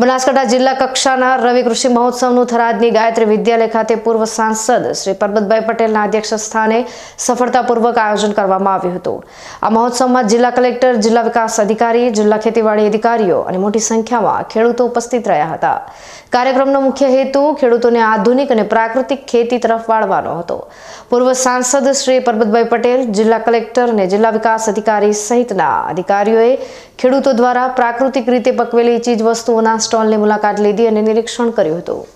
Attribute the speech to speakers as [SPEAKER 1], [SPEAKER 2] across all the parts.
[SPEAKER 1] બનાસકાંઠા જિલ્લા કક્ષાના રવિ કૃષિ મહોત્સવનું થરાદની ગાયત્રી વિદ્યાલય ખાતે પૂર્વ સાંસદ શ્રી પરબતભાઈ પટેલના અધ્યક્ષ સ્થાને સફળતાપૂર્વક આયોજન કરવામાં આવ્યું હતું. આ મહોત્સવમાં જિલ્લા કલેક્ટર, જિલ્લા વિકાસ અધિકારી, જિલ્લા ખેતીવાડી અધિકારીઓ અને મોટી સંખ્યામાં ખેડૂતો ઉપસ્થિત રહ્યા હતા. કાર્યક્રમનો મુખ્ય હેતુ ખેડૂતોને આધુનિક અને પ્રાકૃતિક ખેતી તરફ વાળવાનો હતો. પૂર્વ સાંસદ શ્રી પરબતભાઈ પટેલ, જિલ્લા કલેક્ટર અને જિલ્લા વિકાસ અધિકારી સહિતના અધિકારીઓએ ખેડૂતો દ્વારા પ્રાકૃતિક રીતે પકવેલી ચીજ વસ્તુઓના સ્ટોલની મુલાકાત લીધી અને નિરીક્ષણ કર્યું હતું.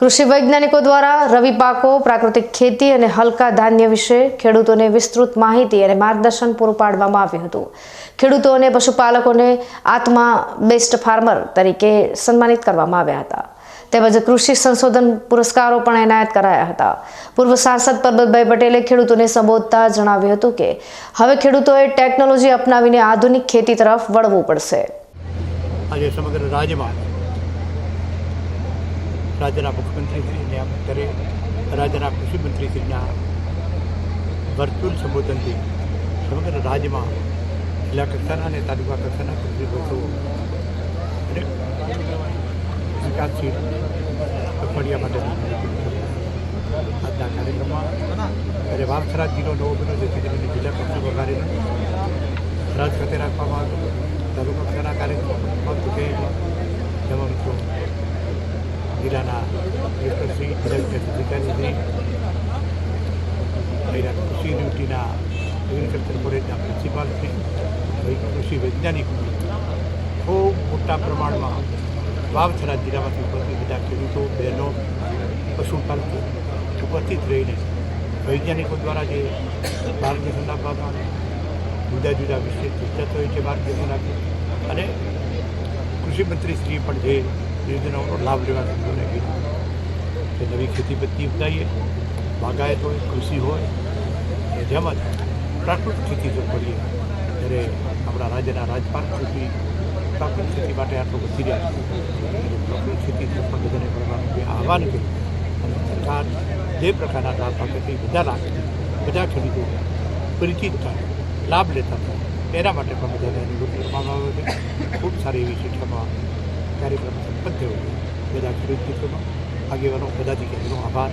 [SPEAKER 1] કૃષિ વૈજ્ઞાનિકો દ્વારા રવિ પાકો, પ્રાકૃતિક ખેતી અને હલકા ધાન્ય વિશે ખેડૂતોને વિસ્તૃત માહિતી અને માર્ગદર્શન પૂરું પાડવામાં આવ્યું હતું. ખેડૂતો અને પશુપાલકોને આત્મા બેસ્ટ ફાર્મર તરીકે સન્માનિત કરવામાં આવ્યા હતા. તેમજ કૃષિ સંશોધન પુરસ્કારો પણ એનાયત કરાયા હતા. પૂર્વ સાંસદ પરબતભાઈ પટેલે ખેડૂતોને સંબોધતા જણાવ્યું હતું કે, હવે ખેડૂતોએ ટેકનોલોજી અપનાવીને આધુનિક ખેતી તરફ વળવું પડશે.
[SPEAKER 2] આજે સમગ્ર રાજ્યમાં રાજ્યના મુખ્યમંત્રીશ્રીને અત્યારે રાજ્યના કૃષિમંત્રીશ્રીના વર્ચ્યુઅલ સંબોધનથી સમગ્ર રાજ્યમાં જિલ્લા કક્ષાના અને તાલુકા કક્ષાના કૃષિ વર્ષો અને વિકાસશીલ અઠવાડિયા માટે આજના કાર્યક્રમમાં અને વાવથરા જિલ્લો નવો બન્યો જેથી કરીને જિલ્લા કક્ષા વગાડીને રાજ ખાતે રાખવામાં આવ્યો. ચૂંટાયેલા તમામ મિત્રો જિલ્લાના કલેક્ટરશ્રી વિકાસ અધિકારીશ્રી અહીંના કૃષિ યુનિવર્સિટીના એગ્રીકલ્ચર કોલેજના પ્રિન્સિપાલશ્રી કૃષિ વૈજ્ઞાનિકો ખૂબ મોટા પ્રમાણમાં વાવથરા જિલ્લામાંથી ઉપસ્થિત બધા ખેડૂતો, બહેનો, પશુપાલકો ઉપસ્થિત રહીને વૈજ્ઞાનિકો દ્વારા જે માર્ગદર્શન આપવામાં જુદા જુદા વિષય ચર્ચા થઈ છે માર્ગદર્શન આપ્યું અને કૃષિમંત્રીશ્રીએ પણ જે યોજનાઓનો લાભ લેવા ખેડૂતોને કીધું કે નવી ખેતી પદ્ધતિ અપનાવીએ બાગાયત હોય કૃષિ હોય અને જેમાં પ્રાકૃતિક ખેતી જો કરીએ, ત્યારે આપણા રાજ્યના રાજપાલ કૃષિ પ્રાકૃતિક ખેતી માટે આટલું વધી રહ્યા છે. પ્રાકૃતિક ખેતી પણ બધાને કરવાનું જે આહવાન કર્યું અને સરકાર જે પ્રકારના લાભ આપે છે. બધા લાભ, બધા ખેડૂતો પરિચિત થાય, લાભ લેતા થાય. એના માટે પણ બધાને અનુભૂતિ કરવામાં આવે છે. ખૂબ સારી એવી શિક્ષામાં કાર્યક્રમ સંપન્ન થયો છે. બધા ખેડૂત મિત્રોનો આગેવાનો જગ્યાનો આભાર.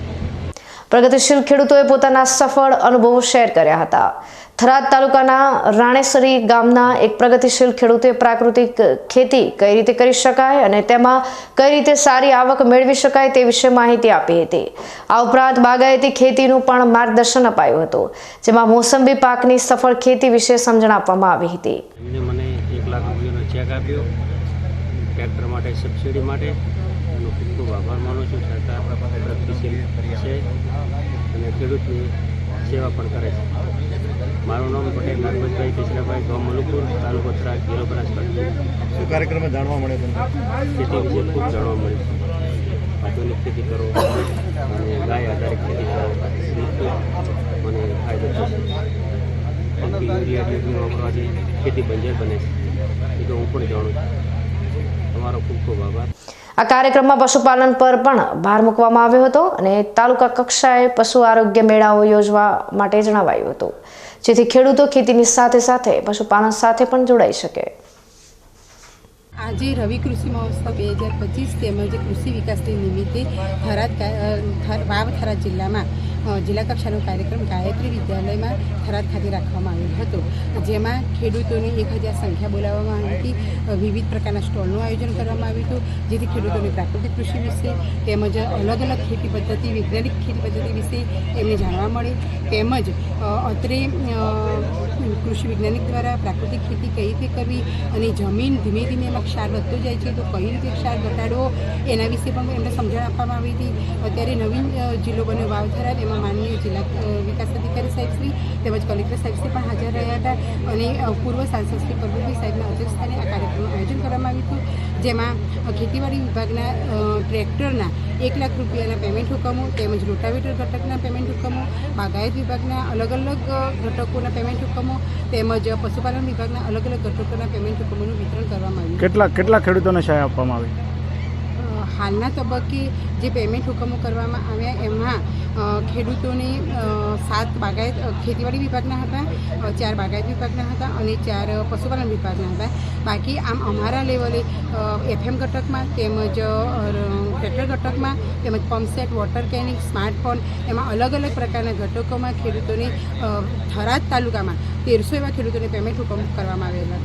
[SPEAKER 1] પ્રગતિશીલ ખેડૂતોએ પોતાના સફળ અનુભવો શેર કર્યા હતા. થરાદ તાલુકાના રાણેસરી ગામના એક પ્રગતિશીલ ખેડૂતે પ્રાકૃતિક ખેતી કઈ રીતે કરી શકાય અને તેમાં કઈ રીતે સારી આવક મેળવી શકાય તે વિશે માહિતી આપી હતી. આ ઉપરાંત બાગાયતી ખેતીનું પણ માર્ગદર્શન અપાયું હતું, જેમાં મોસંબી પાકની સફળ ખેતી વિશે સમજણ આપવામાં આવી હતી.
[SPEAKER 3] ખેડૂતની સેવા પણ કરે છે. મારું નામ પટેલ નાગવતભાઈ કેશરાભાઈ ગામ મલુપુર તાલુકો જિલ્લો બનાસકાંઠા.
[SPEAKER 2] શું કાર્યક્રમ જાણવા મળે
[SPEAKER 3] ખેતી વિશે ખૂબ જાણવા મળે આધુનિક ખેતી કરો અને ગાય આધારિત ખેતી કરો મને ફાયદો થશે. યુરિયા ડીપી વાપરવાથી ખેતી બંજર બને છે. એ તો હું પણ જાણું છું. તમારો ખૂબ ખૂબ આભાર.
[SPEAKER 1] આ કાર્યક્રમમાં પશુપાલન પર પણ ભાર મૂકવામાં આવ્યો હતો અને તાલુકા કક્ષાએ પશુ આરોગ્ય મેળાઓ યોજવા માટે જણાવાયું હતું. જેથી ખેડૂતો ખેતીની સાથે સાથે પશુપાલન સાથે પણ જોડાઈ શકે.
[SPEAKER 4] આજે રવિ કૃષિ મહોત્સવ બે હજાર પચીસ તેમજ કૃષિ વિકાસની નિમિત્તે થરાદ વાવ થરાદ જિલ્લામાં જિલ્લા કક્ષાનો કાર્યક્રમ ગાયત્રી વિદ્યાલયમાં થરાદ ખાતે રાખવામાં આવ્યો હતો. જેમાં ખેડૂતોની એક હજાર સંખ્યા બોલાવવામાં આવી હતી. વિવિધ પ્રકારના સ્ટોલનું આયોજન કરવામાં આવ્યું હતું, જેથી ખેડૂતોને પ્રાકૃતિક કૃષિ વિશે તેમજ અલગ અલગ ખેતી પદ્ધતિ, વૈજ્ઞાનિક ખેતી પદ્ધતિ વિશે એમને જાણવા મળે. તેમજ અત્રે કૃષિ વૈજ્ઞાનિક દ્વારા પ્રાકૃતિક ખેતી કઈ રીતે કરવી અને જમીન ધીમે ધીમે એમાં ક્ષાર વધતો જાય છે તો કઈ રીતે ક્ષાર ઘટાડવો એના વિશે પણ એમને સમજણ આપવામાં આવી હતી. અત્યારે નવીન જિલ્લો બન્યો વાવથરા એમાં માનનીય જિલ્લા વિકાસ અધિકારી સાહેબશ્રી તેમજ કલેક્ટર સાહેબશ્રી પણ હાજર રહ્યા હતા અને પૂર્વ સાંસદ શ્રી પરબતભાઈ સાહેબના અધ્યક્ષસ્થાને આ કાર્યક્રમનું આયોજન કરવામાં આવ્યું હતું, જેમાં ખેતીવાડી વિભાગના ટ્રેક્ટરના એક લાખ રૂપિયાના પેમેન્ટ હુકમો તેમજ રોટાવેટર ઘટકના પેમેન્ટ હુકમો, બાગાયત વિભાગના અલગ અલગ ઘટકોના પેમેન્ટ હુકમો તેમજ પશુપાલન વિભાગના અલગ અલગ ઘટકોના પેમેન્ટ હુકમોનું વિતરણ કરવામાં આવ્યું
[SPEAKER 5] કેટલા કેટલા ખેડૂતોને સહાય આપવામાં આવી?
[SPEAKER 4] હાલના તબક્કે જે પેમેન્ટ હુકમો કરવામાં આવ્યા, એમાં ખેડૂતોને સાત બાગાયત ખેતીવાડી વિભાગના હતા ચાર બાગાયત વિભાગના હતા અને ચાર પશુપાલન વિભાગના હતા. બાકી આમ અમારા લેવલે એફએમ ઘટકમાં તેમજ ટ્રેક્ટર ઘટકમાં તેમજ પંપસેટ વોટર કેનિંગ સ્માર્ટફોન એમાં અલગ અલગ પ્રકારના ઘટકોમાં ખેડૂતોને થરાદ તાલુકામાં તેરસો એવા ખેડૂતોને પેમેન્ટ હુકમ કરવામાં આવેલા